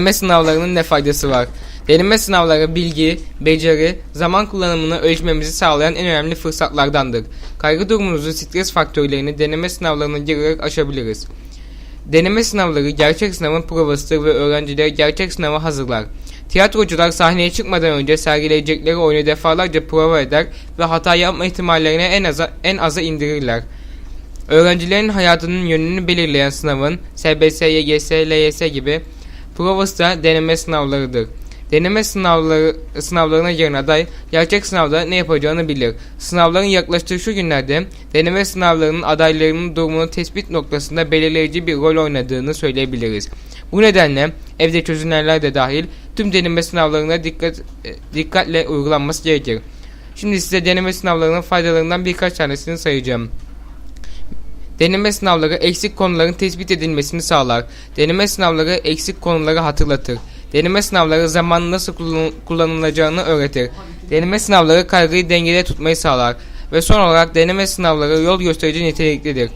Deneme sınavlarının ne faydası var? Deneme sınavları bilgi, beceri, zaman kullanımını ölçmemizi sağlayan en önemli fırsatlardandır. Kaygı durumumuzu, stres faktörlerini deneme sınavlarına girerek aşabiliriz. Deneme sınavları gerçek sınavın provasıdır ve öğrencileri gerçek sınava hazırlar. Tiyatrocular sahneye çıkmadan önce sergileyecekleri oyunu defalarca prova eder ve hata yapma ihtimallerini en aza, en aza indirirler. Öğrencilerin hayatının yönünü belirleyen sınavın SBS, YGS, LYS gibi provası da deneme sınavlarıdır. Deneme sınavları sınavlarına giren aday gerçek sınavda ne yapacağını bilir. Sınavların yaklaştığı şu günlerde deneme sınavlarının adaylarının durumunu tespit noktasında belirleyici bir rol oynadığını söyleyebiliriz. Bu nedenle evde çözümler de dahil tüm deneme sınavlarına dikkat e, dikkatle uygulanması gerekir. Şimdi size deneme sınavlarının faydalarından birkaç tanesini sayacağım. Deneme sınavları eksik konuların tespit edilmesini sağlar. Deneme sınavları eksik konuları hatırlatır. Deneme sınavları zamanın nasıl kullan- kullanılacağını öğretir. Deneme sınavları kaygıyı dengede tutmayı sağlar. Ve son olarak deneme sınavları yol gösterici niteliklidir.